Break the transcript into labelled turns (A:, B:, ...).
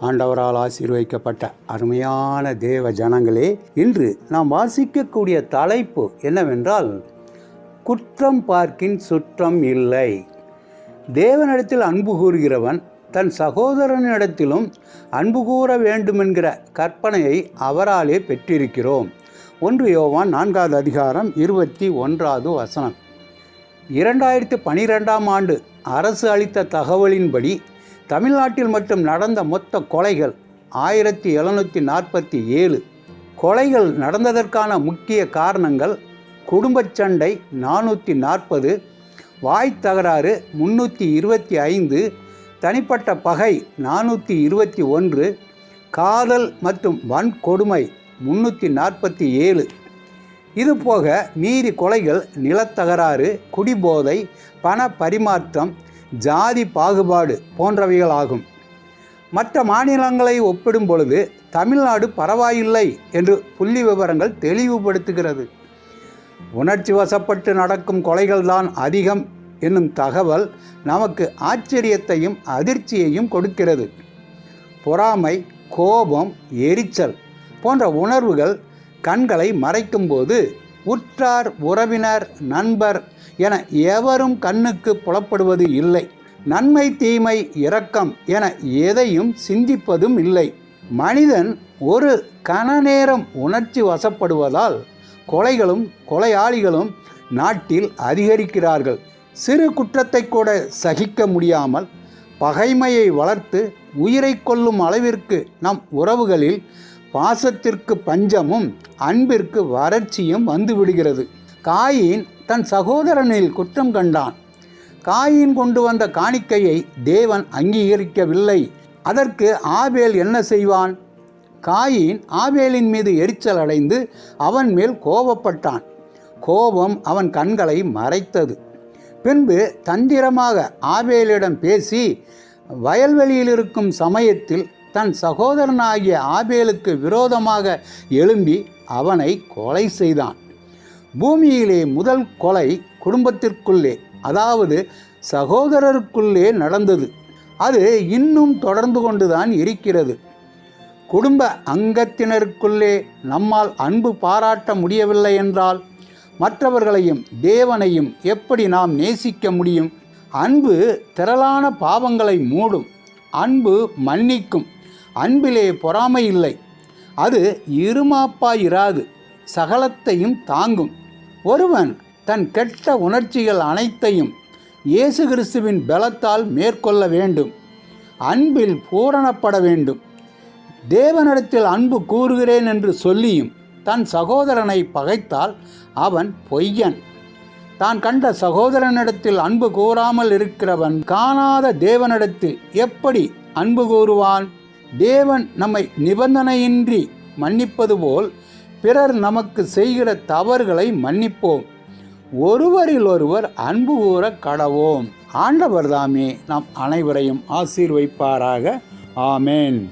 A: ஆண்டவரால் ஆசீர்வதிக்கப்பட்ட அருமையான தேவ ஜனங்களே இன்று நாம் வாசிக்கக்கூடிய தலைப்பு என்னவென்றால் குற்றம் பார்க்கின் சுற்றம் இல்லை. தேவனிடத்தில் அன்பு கூறுகிறவன் தன் சகோதரனிடத்திலும் அன்பு கூற வேண்டுமென்கிற கற்பனையை அவராலே பெற்றிருக்கிறோம். ஒன்று யோவான் நான்காவது அதிகாரம் இருபத்தி ஒன்றாவது வசனம். இரண்டாயிரத்து பனிரெண்டாம் ஆண்டு அரசு அளித்த தகவலின்படி தமிழ்நாட்டில் மட்டும் நடந்த மொத்த கொலைகள் ஆயிரத்தி எழுநூற்றி நாற்பத்தி ஏழு. கொலைகள் நடந்ததற்கான முக்கிய காரணங்கள் குடும்பச் சண்டை நானூற்றி நாற்பது வாய் தகராறு முன்னூற்றி இருபத்தி ஐந்து தனிப்பட்ட பகை நானூற்றி இருபத்தி ஒன்று காதல் மற்றும் வன்கொடுமை முன்னூற்றி நாற்பத்தி ஏழு. இதுபோக மீறி கொலைகள் நிலத்தகராறு குடிபோதை பண பரிமாற்றம் ஜாதி பாகுபாடு போன்றவைகளாகும். மற்ற மாநிலங்களை ஒப்பிடும் பொழுது தமிழ்நாடு பரவாயில்லை என்று புள்ளி விவரங்கள் தெளிவுபடுத்துகிறது. உணர்ச்சி வசப்பட்டு நடக்கும் கொலைகள்தான் அதிகம் என்னும் தகவல் நமக்கு ஆச்சரியத்தையும் அதிர்ச்சியையும் கொடுக்கிறது. பொறாமை கோபம் எரிச்சல் போன்ற உணர்வுகள் கண்களை மறைக்கும்போது உற்றார் உறவினர் நண்பர் என எவரும் கண்ணுக்கு புலப்படுவது இல்லை. நன்மை தீமை இரக்கம் என எதையும் சிந்திப்பதும் இல்லை. மனிதன் ஒரு கன நேரம் உணர்ச்சி வசப்படுவதால் கொலைகளும் கொலையாளிகளும் நாட்டில் அதிகரிக்கிறார்கள். சிறு குற்றத்தை கூட சகிக்க முடியாமல் பகைமையை வளர்த்து உயிரை கொல்லும் அளவிற்கு நம் உறவுகளில் பாசத்திற்கு பஞ்சமும் அன்பிற்கு வறட்சியும் வந்துவிடுகிறது காயின் தன் சகோதரனில் குற்றம் கண்டான். காயின் கொண்டு வந்த காணிக்கையை தேவன் அங்கீகரிக்கவில்லை. அதற்கு ஆபேல் என்ன செய்வான்? காயின் ஆபேலின் மீது எரிச்சல் அடைந்து அவன் மேல் கோபப்பட்டான். கோபம் அவன் கண்களை மறைத்தது. பின்பு தந்திரமாக ஆபேலிடம் பேசி வயல்வெளியில் இருக்கும் சமயத்தில் தன் சகோதரனாகிய ஆபேலுக்கு விரோதமாக எழும்பி அவனை கொலை செய்தான். பூமியிலே முதல் கொலை குடும்பத்திற்குள்ளே அதாவது சகோதரருக்குள்ளே நடந்தது. அது இன்னும் தொடர்ந்து கொண்டுதான் இருக்கிறது. குடும்ப அங்கத்தினருக்குள்ளே நம்மால் அன்பு பாராட்ட முடியவில்லை என்றால் மற்றவர்களையும் தேவனையும் எப்படி நாம் நேசிக்க முடியும்? அன்பு திரளான பாவங்களை மூடும் அன்பு மன்னிக்கும் அன்பிலே பொறாமை இல்லை. அது இருமாப்பாயிராது சகலத்தையும் தாங்கும். ஒருவன் தன் கெட்ட உணர்ச்சிகள் அனைத்தையும் இயேசு கிறிஸ்துவின் பலத்தால் மேற்கொள்ள வேண்டும். அன்பில் பூரணப்பட வேண்டும். தேவனிடத்தில் அன்பு கூறுகிறேன் என்று சொல்லியும் தன் சகோதரனை பகைத்தால் அவன் பொய்யன். தான் கண்ட சகோதரனிடத்தில் அன்பு கூறாமல் இருக்கிறவன் காணாத தேவனிடத்தில் எப்படி அன்பு கூறுவான்? தேவன் நம்மை நிபந்தனையின்றி மன்னிப்பது போல் பிறர் நமக்கு செய்கிற தவறுகளை மன்னிப்போம். ஒருவரில் ஒருவர் அன்பு கூற கடவோம். ஆண்டவர் தாமே நாம் அனைவரையும் ஆசீர்வைப்பாராக. ஆமேன்.